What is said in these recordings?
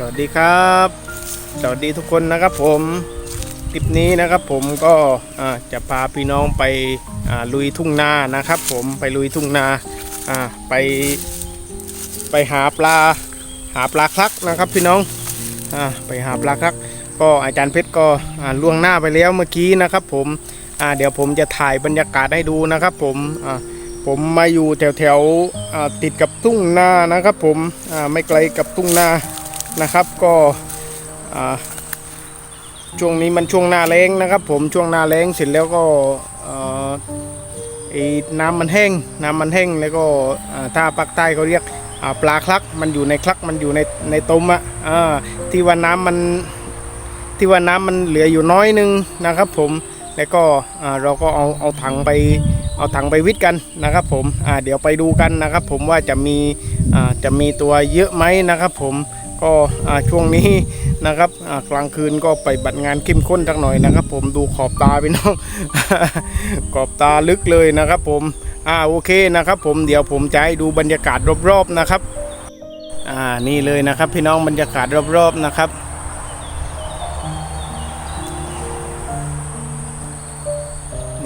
สวัสดีครับ สวัสดีทุกคนนะครับผมคลิปนี้นะครับผมก็จะพาพี่น้องไปลุยทุ่งนานะครับผมไปลุยทุ่งนาไปไปหาปลาหาปลาคลักนะครับพี่น้องอไปหาปลาคลัก ก็อาจารย์เพชรก็ล่วงหน้าไปแล้วเมื่อกี้นะครับผมเดี๋ยวผมจะถ่ายบรรยากาศให้ดูนะครับผมผมมาอยู่แถวแถวๆติดกับทุ่งนานะครับผมไม่ไกลกับทุ่งนา นะครับ ก็ช่วงนี้มันช่วงหน้าแล้งนะครับ ผมช่วงหน้าแล้งเสร็จแล้วก็ไอ้น้ำมันแห้งน้ำมันแห้งแล้วก็ถ้าภาคใต้เขาเรียกปลาคลักมันอยู่ในคลักมันอยู่ในในตมอะอ่าที่ว่าน้ำมันที่ว่าน้ำมันเหลืออยู่น้อยนึงนะครับ ผมแล้วก็เราก็เอาเอาถังไปเอาถังไปวิทย์กันนะครับ ผมเดี๋ยวไปดูกันนะครับ ผมว่าจะมีจะมีตัวเยอะไหมนะครับ ผม ก็ช่วงนี้นะครับกลางคืนก็ไปบัตรงานเข้มข้นสักหน่อยนะครับ ผมดูขอบตาพี่น้องขอบตาลึกเลยนะครับ ผมอ่าโอเคนะครับ ผมเดี๋ยวผมจะให้ดูบรรยากาศรอบๆนะครับอ่านี่เลยนะครับ พี่น้องบรรยากาศรอบๆนะครับ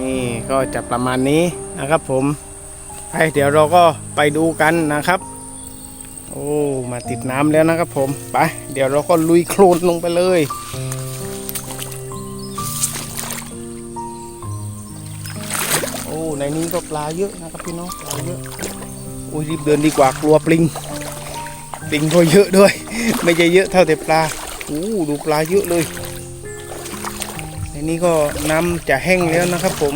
นี่ก็จะประมาณนี้นะครับ ผมไปเดี๋ยวเราก็ไปดูกันนะครับ โอ้ มาติดน้ำแล้วนะครับผมไปเดี๋ยวเราก็ลุยโคลนลงไปเลยโอ้ในนี้ก็ปลาเยอะนะครับพี่น้องปลาเยอะโอ้ยรีบเดินดีกว่ากลัวปลิงปลิงก็เยอะด้วย ไม่ใช่เยอะเท่าแต่ปลาโอ้ดูปลาเยอะเลยในนี้ก็น้ำจะแห้งแล้วนะครับผม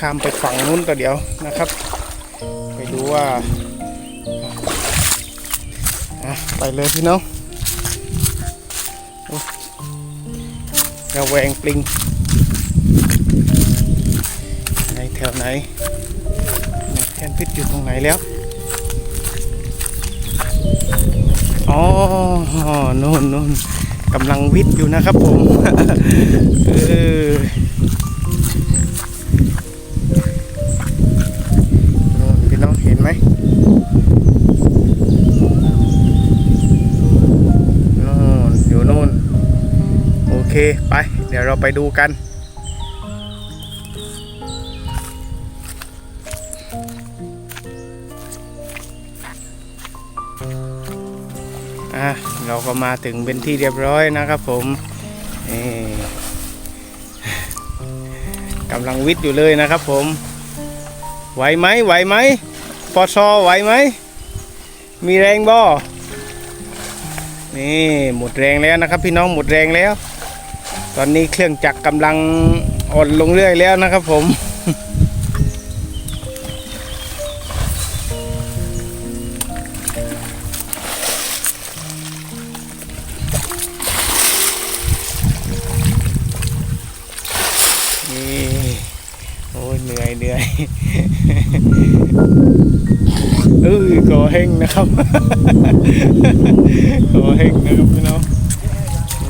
ข้ามไปฝั่งนู้นก็เดี๋ยวนะครับ ไปดูว่าไปเลยพี่น้องโอ้ระแวงปลิงไหนแถวไหนไหนแทนพิษอยู่ตรงไหนแล้ว อ๋อนู่นนู่นกำลังวิทย์อยู่นะครับผม เออ เห็นไหมนู่นอยู่นู่น โอเค ไป เดี๋ยวเราไปดูกัน อะ เราก็มาถึงเป็นที่เรียบร้อยนะครับผมกำลังวิทย์อยู่เลยนะครับผม ไหวไหมไหวไหม ปอชอไหวไหม มีแรงบ่ นี่หมดแรงแล้วนะครับ พี่น้องหมดแรงแล้ว ตอนนี้เครื่องจักรกำลังอ่อนลงเรื่อยแล้วนะครับผม เหนื่อยเหนื่อยเอ้ยกอเฮงนะครับกอเฮงนะครับพี่น้อง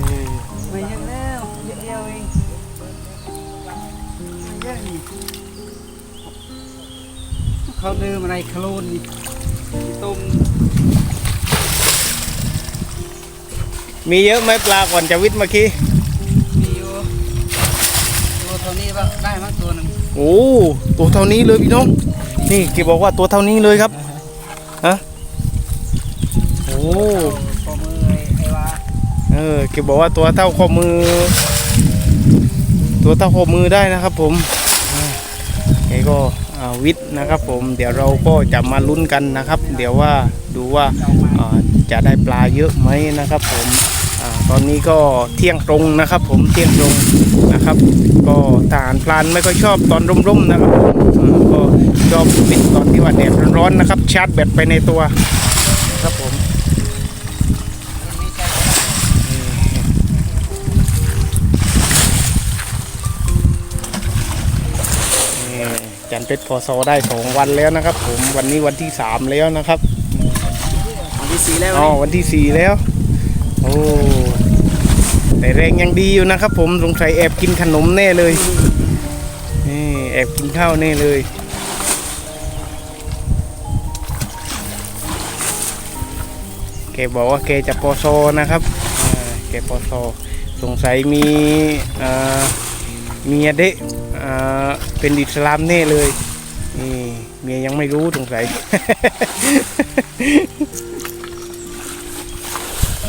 นี่ไม่เยอะแล้วเยอะเดียวเองไม่เยอะนี่เขาเดิมอะไรโคลนนี่ต้มมีเยอะไหมปลาก่อนจะวิทย์เมื่อกี้ โอ้ตัวเท่านี้เลยพี่น้อง นี่กี่บอกว่าตัวเท่านี้เลยครับฮะโอ้พอมือไอ้ว่าเออเก็บบอกว่าตัวเท่าข้อมือ ตัวเท่าข้อมือได้นะครับ ผมอ่าไอ้ก็วิทย์นะครับผมเดี๋ยวเราก็จะมาลุ้นกันนะครับ เดี๋ยวว่าดูว่าจะได้ปลาเยอะไหมนะครับผม ตอนนี้ก็เที่ยงตรงนะครับ ผมเที่ยงตรงนะครับ ก็ทหารพลานไม่ค่อยชอบตอนร่มๆนะครับผมอ่าก็ชอบวิทย์ตอนที่ว่าแดดร้อนๆนะครับ ชาร์จแบตไปในตัวครับผมมันมีใจนี่จันเพชรพอซอได้สองวันแล้วนะครับ ผมวันนี้วันที่สามแล้วนะครับ วันที่สี่แล้วอ๋อวันที่สี่แล้ว โอ้ แต่แรงยังดีอยู่นะครับผมสงสัยแอบกินขนมแน่เลยนี่แอบกินข้าวแน่เลยแกบอกว่าแกจะปอซอนะครับแกปอซอสงสัยมีเมียเดะเป็นอิสลามแน่เลยนี่เมียยังไม่รู้สงสัย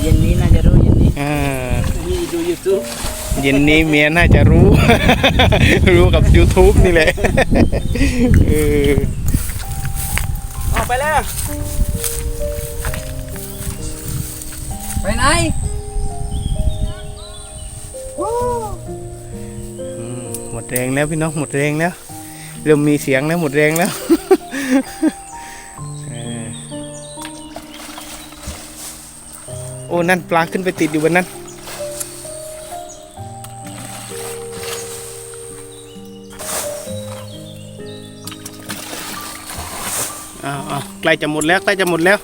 เย็นนี้น่าจะรู้เย็นนี้อ่ นี่ดูยูทูบเย็นนี้เมียน่าจะรู้ รู้กับ YouTube นี่แหละเออออกไปแล้ว ไปไหนอืมหมดแรงแล้วพี่น้องหมดแรงแล้ว เริ่มมีเสียงแล้วหมดแรงแล้ว เออโอ้นั่นปลาขึ้นไปติดอยู่บนนั้น ใกล้จะหมดแล้วใกล้จะหมดแล้ว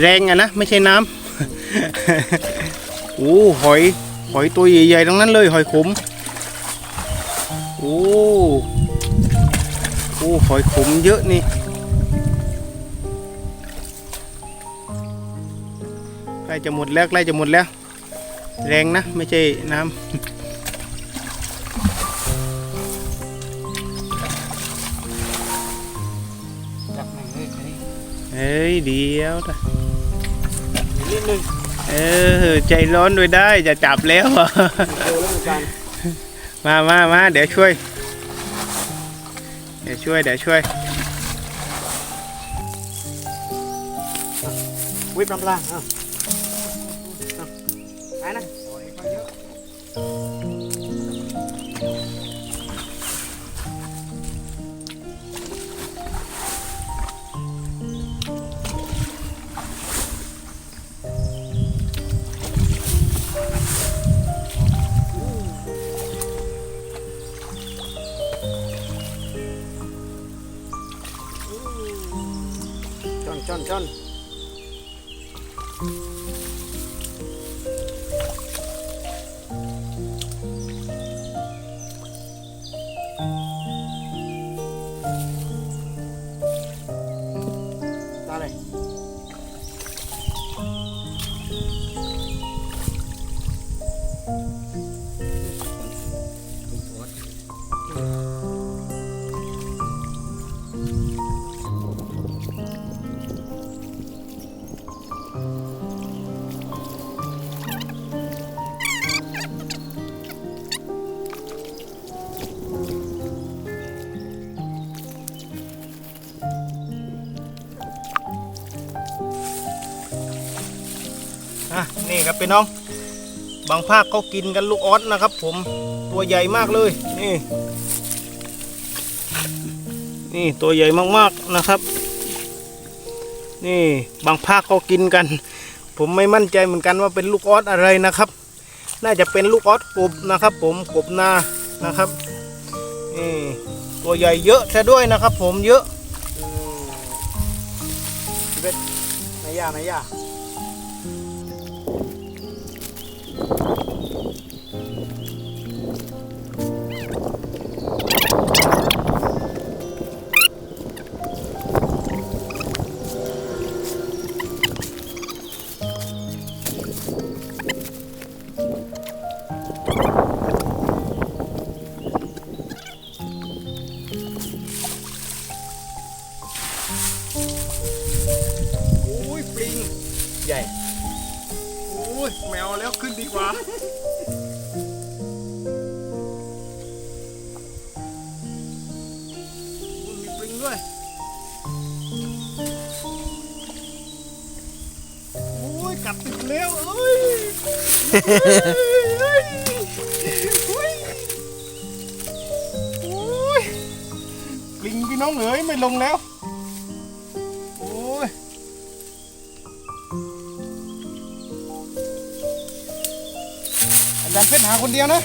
แรงอะนะไม่ใช่น้ำโอ้หอยหอยตัวใหญ่ๆทั้งนั้นเลย หอยขมโอ้โอ้หอยขมเยอะนี่ใกล้จะหมดแล้วใกล้จะหมดแล้ว แรงนะไม่ใช่น้ำ เอ้ยเดี๋ยวนะนิดนึงเออใจร้อนด้วยได้จะจับแล้วเร็วแล้วเหมือนกันมามามาเดี๋ยวช่วย เดี๋ยวช่วย เดี๋ยวช่วยวิบลำลาอะไปนะจอนจ อน พี่น้อง บางภาคก็กินกันลูกออสนะครับ ผมตัวใหญ่มากเลยนี่ นี่ตัวใหญ่มากๆนะครับ นี่บางภาคก็กินกัน ผมไม่มั่นใจเหมือนกันว่าเป็นลูกออสอะไรนะครับ น่าจะเป็นลูกออสกบนะครับ ผมกบนานะครับนี่ตัวใหญ่เยอะซะด้วยนะครับ ผมเยอะเบ็ดนายยานายยา โด้วยโอ้ยกัดติดแล้วเอ้ยเอ้ยเอ้ยโอ้ยปลิงพี่น้องเอ๋ยไม่ลงแล้ว โอ้ยอาจารย์เพชรหาคนเดียวนะ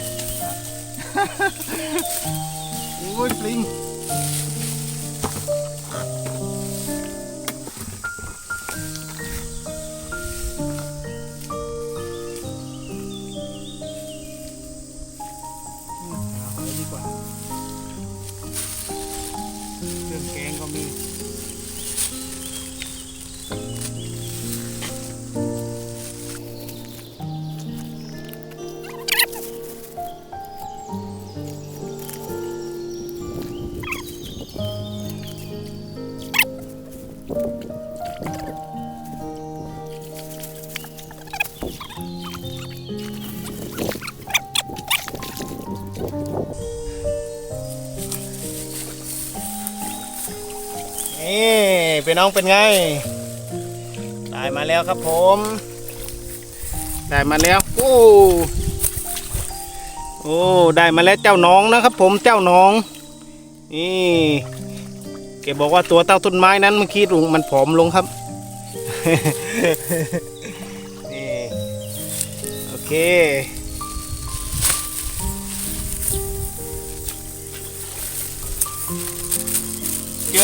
โอ้ยปลิง พี่น้องเป็นไง ได้มาแล้วครับผม ได้มาแล้ว โอ้โอ้ได้มาแล้วเจ้าน้องนะครับผมเจ้าน้อง นี่แกบอกว่าตัวเต้าต้นไม้นั้นเมื่อกี้ลุงมันผอมลงครับนี่โอเค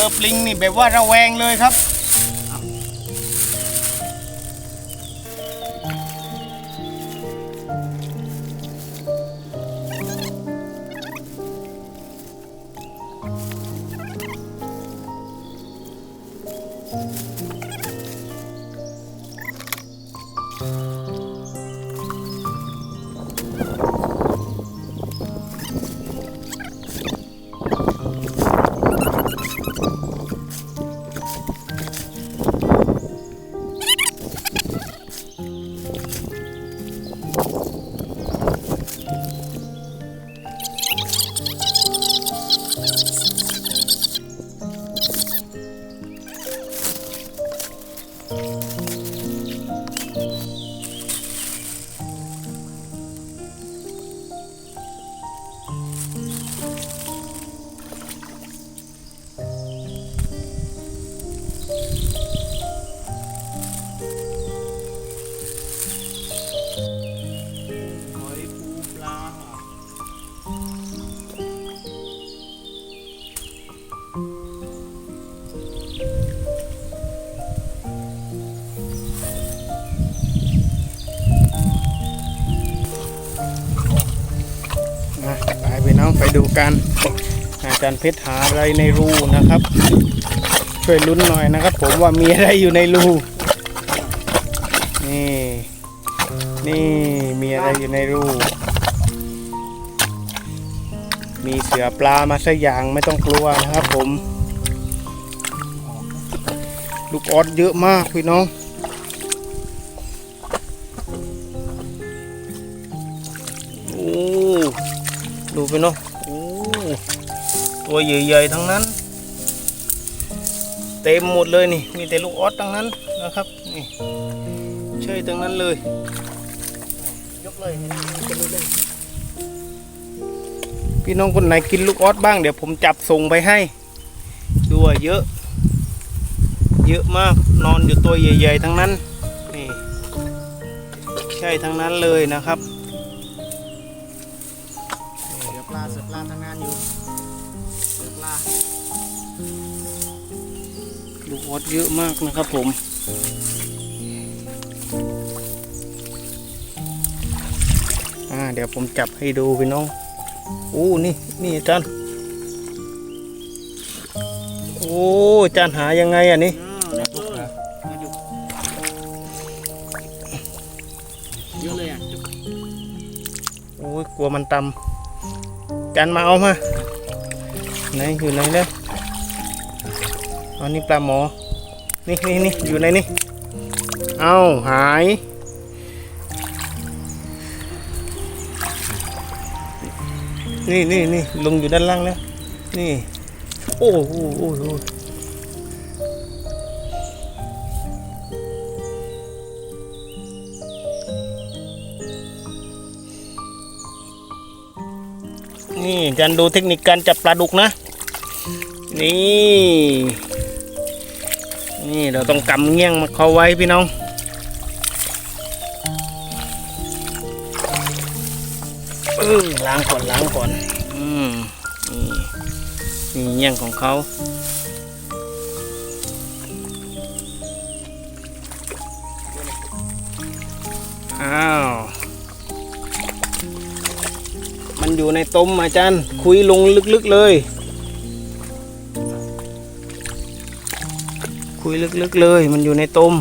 อปลิงนี่แบบว่าระแวงเลยครับ ดูกันอาจารย์เพชรหาอะไรในรูนะครับ ช่วยลุ้นหน่อยนะครับ ผมว่ามีอะไรอยู่ในรูนี่นี่มีอะไรอยู่ในรูมีเสือปลามาสักอย่างไม่ต้องกลัวนะครับผม ลูกออดเยอะมากพี่น้องโอ้ดูไปเนาะโอ้ ตัวใหญ่ๆทั้งนั้น เต็มหมดเลยนี่มีแต่ลูกออสทั้งนั้นนะครับนี่เชยทั้งนั้นเลย ยกเลยพี่น้องคนไหนกินลูกออสบ้างเดี๋ยวผมจับส่งไปให้ดูว่าเยอะ เยอะมากนอนอยู่ตัวใหญ่ ๆ ทั้งนั้นนี่ใช่ทั้งนั้นเลยนะครับ ลาเสือปลาทำงานอยู่เสือปลาลูกออสเยอะมากนะครับผมอ่าเดี๋ยวผมจับให้ดูพี่น้องอู้นี่ นี่อาจารย์โอ้อาจารย์หายังไงอะนี่อืมเออมาดูเยอะเลยอะ โอ้ยกลัวมันตำ กันมาเอามาไหนอยู่ไหนเล้ยอันนี้ปลาหมอ นี่นี่นี่อยู่ในนี่ เอาหาย นี่นี่นี่ลงอยู่ด้านล่างแล้ว นี่ โอ้โหโอ้โห นี่อาจารย์ดูเทคนิคการจับปลาดุกนะ นี่ นี่เราต้องกำเงี้ยงมาเขาไว้พี่น้องเออล้างก่อนล้างก่อน อืมนี่นี่เงี้ยงของเขา ต้มอาจารย์ คุยลงลึกๆเลย คุยลึกๆเลย มันอยู่ในต้ม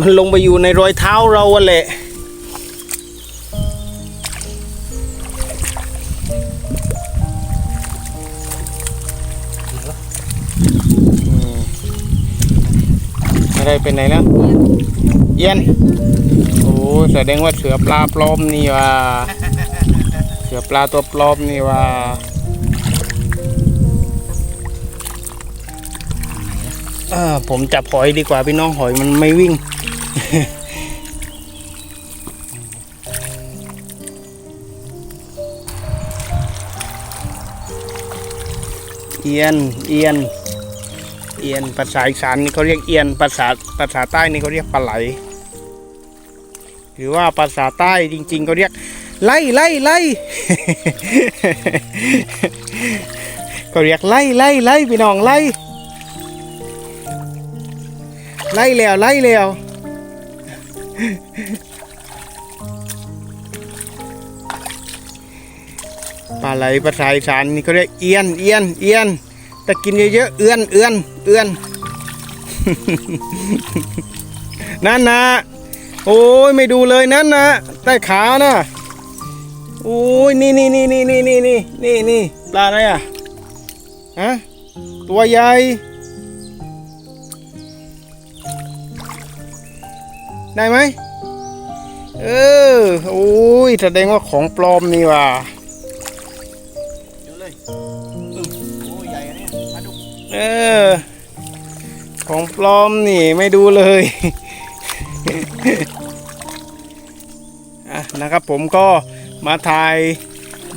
มันลงไปอยู่ในรอยเท้าเราอะแหละอืมอะไรไปไหนแล้วเอียนโอ้แสดงว่าเสือปลาปลอมนี่ว่าเสือปลาตัวปลอมนี่ว่าผมจับหอยดีกว่าพี่น้องหอยมันไม่วิ่ง เอียน เอียน เอียนภาษาอีสานนี่เขาเรียกเอียนภาษาภาษาใต้นี่เขาเรียกปลาไหล หรือว่าภาษาใต้จริงๆเขาเรียก ไล่ไล่ไล่ก็เรียกไล่ไล่ไล่พี่น้องไล่ไล่แล้วไล่แล้วปลาไหลภาษาอีสานนี่เขาเรียกเอียนเอียนเอียนแต่กินเยอะๆเอื้อนเอื้อนเอื้อนนั่นนะโอ้ยไม่ดูเลยนั่นนะใต้ขานะ โอ้ยนี่นี่นี่นี่นี่นี่นี่นี่นี่ปลาอะไรอะฮะตัวใหญ่ได้ไหมเออโอ้ยแสดงว่าของปลอมนี่ว่ะดูเลยโอ้ใหญ่อันนี้ปลาดุกเออ ของปลอมนี่ไม่ดูเลยอะนะครับผมก็ มาถ่าย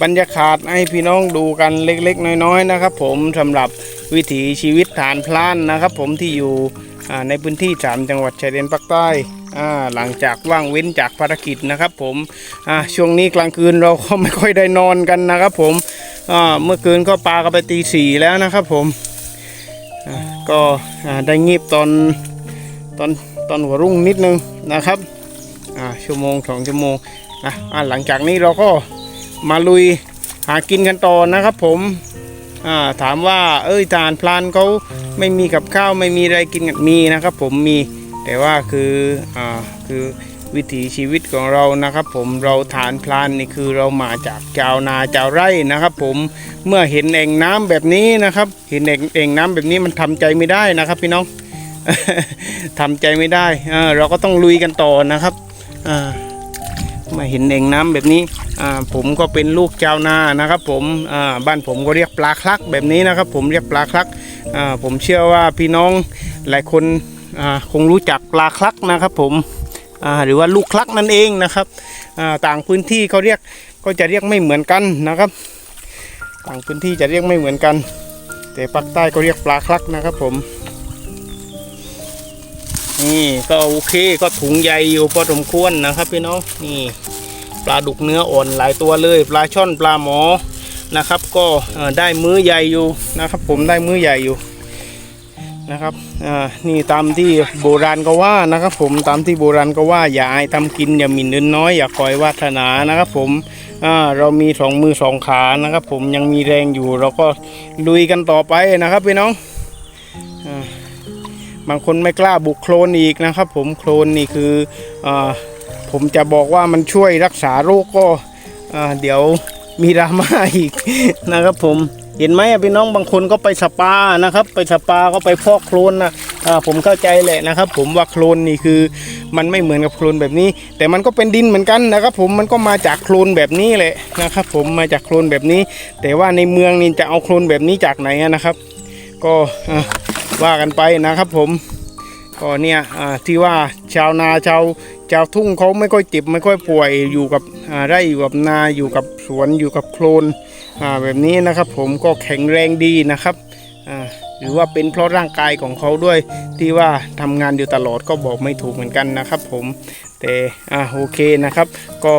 บรรยากาศให้พี่น้องดูกันเล็กๆ น้อยๆนะครับ ผมสำหรับวิถีชีวิตฐานพลานนะครับ ผมที่อยู่ในพื้นที่สามจังหวัดชายแดนภาคใต้หลังจากว่างเว้นจากภารกิจนะครับ ผมช่วงนี้กลางคืนเราก็ไม่ค่อยได้นอนกันนะครับ ผมเมื่อคืนก็ปากันไปตีสี่แล้วนะครับ ผมก็ได้งีบตอนตอนตอนหัวรุ่งนิดนึงนะครับชั่วโมงสองชั่วโมง อะอ่าหลังจากนี้เราก็มาลุยหากินกันต่อนะครับผมอ่าถามว่าเอ้ยทหารพลานเขาไม่มีกับข้าวไม่มีอะไรกินกันมีนะครับ ผมมีแต่ว่าคืออ่าคือวิถีชีวิตของเรานะครับ ผมเราฐานพลานนี่คือเรามาจากชาวนาชาวไร่นะครับ ผมเมื่อเห็นแอ่งน้ำแบบนี้นะครับ เห็นแอ่งแอ่งน้ำแบบนี้มันทำใจไม่ได้นะครับ พี่น้องทำใจไม่ได้เเราก็ต้องลุยกันต่อนะครับอ่า มาเห็นแอ่งน้ำแบบนี้ผมก็เป็นลูกชาวนานะครับ ผมบ้านผมก็เรียกปลาคลักแบบนี้นะครับ ผมเรียกปลาคลักผมเชื่อว่าพี่น้องหลายคนคงรู้จักปลาคลักนะครับ ผมหรือว่าลูกคลักนั่นเองนะครับต่างพื้นที่เขาเรียกก็จะเรียกไม่เหมือนกันนะครับ ต่างพื้นที่จะเรียกไม่เหมือนกัน แต่ภาคใต้ก็เรียกปลาคลักนะครับ ผม นี่ก็โอเคก็ถุงใหญ่อยู่พอสมควรนะครับพี่น้องนี่ปลาดุกเนื้ออ่อนหลายตัวเลย ปลาช่อนปลาหมอนะครับ ก็ได้มื้อใหญ่อยู่นะครับ ผมได้มื้อใหญ่อยู่นะครับนี่ตามที่โบราณก็ว่านะครับ ผมตามที่โบราณก็ว่าอย่าอายทำกินอย่าหมิ่นเดินน้อยอย่าคอยวาสนานะครับ ผมเรามีสองมือสองขานะครับ ผมยังมีแรงอยู่เราก็ลุยกันต่อไปนะครับพี่น้อง บางคนไม่กล้าบุกโคลนอีกนะครับ ผมโคลนนี่คืออผมจะบอกว่ามันช่วยรักษาโรคก็เดี๋ยวมีดราม่าอีกนะครับผมเห็นไหมพี่น้องบางคนก็ไปสปานะครับ ไปสปาก็ไปฟอกโคลนนะผมเข้าใจแหละนะครับ ผมว่าโคลนนี่คือมันไม่เหมือนกับโคลนแบบนี้ แต่มันก็เป็นดินเหมือนกันนะครับ ผมมันก็มาจากโคลนแบบนี้แหละนะครับ ผมมาจากโคลนแบบนี้ แต่ว่าในเมืองนี่จะเอาโคลนแบบนี้จากไหนนะครับ ก็ ว่ากันไปนะครับผมก็เนี่ยที่ว่าชาวนาชาวชาวทุ่งเขาไม่ค่อยเจ็บไม่ค่อยป่วยอยู่กับไร่อยู่กับนาอยู่กับสวนอยู่กับโคลนแบบนี้นะครับผมก็แข็งแรงดีนะครับหรือว่าเป็นเพราะร่างกายของเขาด้วยที่ว่าทำงานอยู่ตลอดก็บอกไม่ถูกเหมือนกันนะครับผมแต่อ่าโอเคนะครับ ก็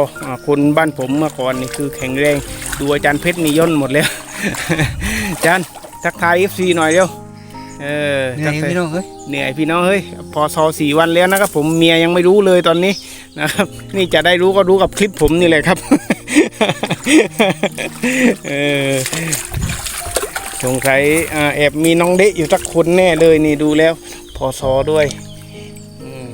คนบ้านผมเมื่อก่อนนี่คือแข็งแรงดูอาจารย์เพชรนี่ย่นหมดแล้วอาจารย์ทักทายเอฟซีหน่อยเร็ว เออเหนื่อยทักทายพี่น้องเฮ้ยเหนื่อยพี่น้องเฮ้ยพอซอสี่วันแล้วนะครับผมเมียยังไม่รู้เลยตอนนี้นะครับ นี่จะได้รู้ก็รู้กับคลิปผมนี่แหละครับเออสงสัยอ่าแอบมีน้องเดะอยู่สักคนแน่เลยนี่ดูแล้ว พอซอด้วยอืม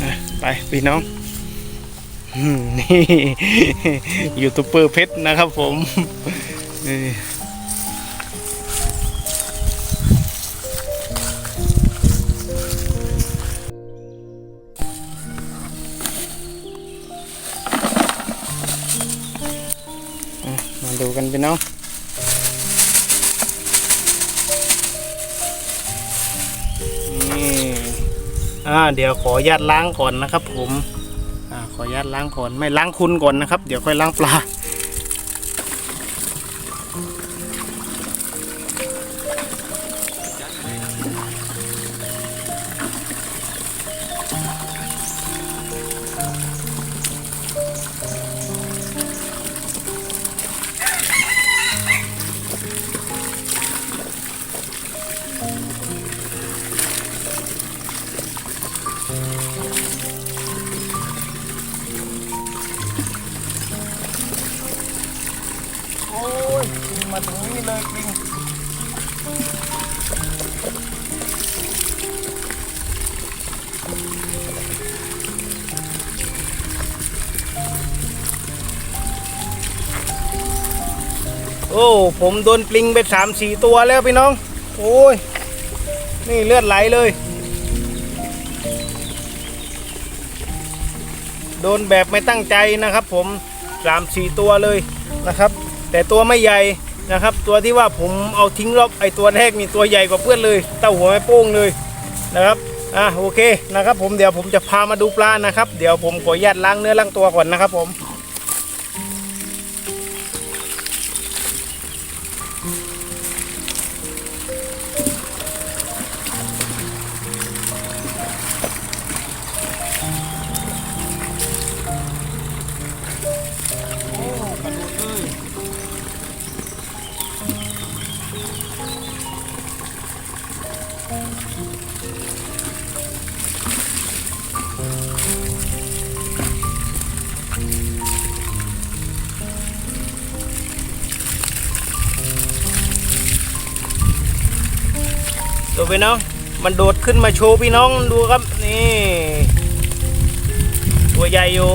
อะไปพี่น้องอืม นี่ยูทูบเบอร์เพชรนะครับผมมาดูกันไปเนาะอ่าเดี๋ยวขอญาตล้างก่อนนะครับผม อ่าขออนุญาตล้างก่อนไม่ล้างคุณก่อนนะครับ เดี๋ยวค่อยล้างปลา ผมโดนปลิงไปสามสี่ตัวแล้วพี่น้อง โอ้ย นี่เลือดไหลเลย โดนแบบไม่ตั้งใจนะครับ ผมสามสี่ตัวเลยนะครับ แต่ตัวไม่ใหญ่นะครับ ตัวที่ว่าผมเอาทิ้งรอบไอตัวแรกนี่ตัวใหญ่กว่าเพื่อนเลยเต้าหัวแม่โป้งเลยนะครับอะโอเคนะครับ ผมเดี๋ยวผมจะพามาดูปลานะครับ เดี๋ยวผมขออนุญาตล้างเนื้อล้างตัวก่อนนะครับผม พี่น้อง มันโดดขึ้นมาโชว์พี่น้องดูครับนี่ ตัวใหญ่อยู่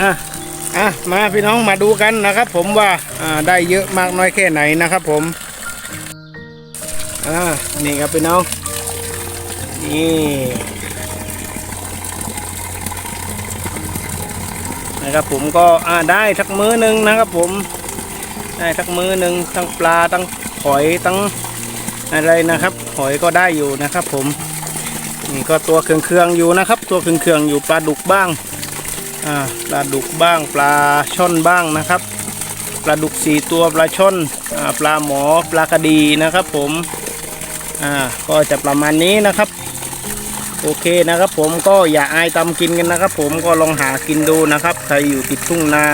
อะอะมาพี่น้องมาดูกันนะครับ ผมว่าอ่าได้เยอะมากน้อยแค่ไหนนะครับ ผมอ่านี่ครับพี่น้องนี่นะครับผมก็อ่าได้สักมื้อหนึ่งนะครับผมได้สักมื้อหนึ่งทั้งปลาทั้งหอยทั้งอะไรนะครับ หอยก็ได้อยู่นะครับ ผมนี่ก็ตัวเครื่องๆอยู่นะครับ ตัวเครื่องๆอยู่ปลาดุกบ้าง ปลาดุกบ้างปลาช่อนบ้างนะครับ ปลาดุกสี่ตัวปลาช่อนอปลาหมอปลากระดีนะครับ ผมก็จะประมาณนี้นะครับ โอเคนะครับ ผมก็อย่าอายตำกินกันนะครับ ผมก็ลองหากินดูนะครับใครอยู่ติดทุ่งนา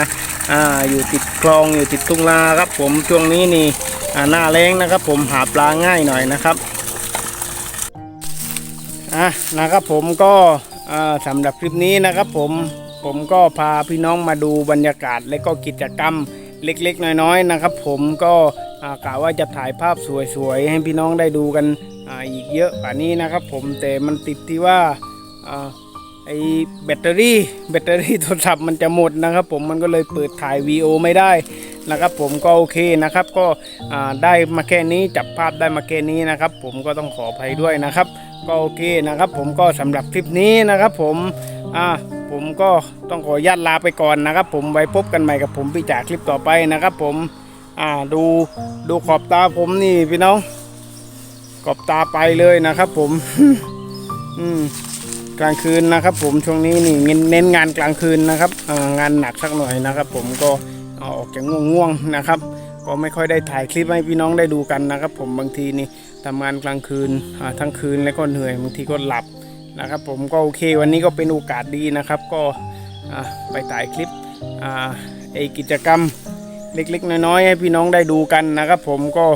อ่าอยู่ติดคลองอยู่ติดทุ่งนาครับ ผมช่วงนี้นี่อ่าหน้าแรงนะครับ ผมหาปลาง่ายหน่อยนะครับอะนะครับผมก็อ่าสำหรับคลิปนี้นะครับผม ผมก็พาพี่น้องมาดูบรรยากาศและก็กิจกรรมเล็กๆ น้อยๆนะครับ ผมก็อ่ากะว่าจะถ่ายภาพสวยๆ ให้พี่น้องได้ดูกันออีกเยอะกว่านี้นะครับ ผมแต่มันติดที่ว่าอไอแบตเตอรี่แบตเตอรี่โทรศัพท์มันจะหมดนะครับ ผมมันก็เลยเปิดถ่ายวีโอไม่ได้นะครับ ผมก็โอเคนะครับก็ได้มาแค่นี้จับภาพได้มาแค่นี้นะครับ ผมก็ต้องขออภัยด้วยนะครับ ก็โอเคนะครับ ผมก็สำหรับคลิปนี้นะครับ ผม อ่าผมก็ต้องขออนุญาตลาไปก่อนนะครับ ผมไว้พบกันใหม่กับผมพี่จากคลิปต่อไปนะครับ ผมอ่าดูดูขอบตาผมนี่พี่น้อง ขอบตาไปเลยนะครับ ผม อืมกลางคืนนะครับ ผมช่วงนี้นี่เน้นเน้นงานกลางคืนนะครับอ่างานหนักสักหน่อยนะครับ ผมก็ออกจากง่วงๆนะครับ ก็ไม่ค่อยได้ถ่ายคลิปให้พี่น้องได้ดูกันนะครับ ผมบางทีนี่ทำงานกลางคืนอ่าทั้งคืนแล้วก็เหนื่อยบางทีก็หลับ นะครับผมก็โอเควันนี้ก็เป็นโอกาสดีนะครับ ก็ไปถ่ายคลิปไอกิจกรรมเล็กๆ น้อยๆให้พี่น้องได้ดูกันนะครับ ผมก็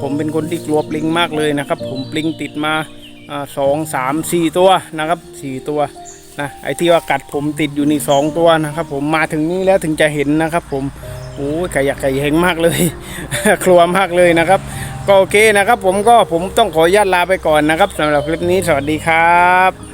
ผมเป็นคนที่กลัวปลิงมากเลยนะครับ ผมปลิงติดมาอ่าสองสามสี่ตัวนะครับสี่ตัวนะไอที่ว่ากัดผมติดอยู่นี่สองตัวนะครับ ผมมาถึงนี้แล้วถึงจะเห็นนะครับ ผม โอ้ยไก่อยากไก่แหงมากเลย ครัวมากเลยนะครับ ก็โอเคนะครับ ผมก็ผมต้องขออนุญาตลาไปก่อนนะครับสำหรับคลิปนี้สวัสดีครับ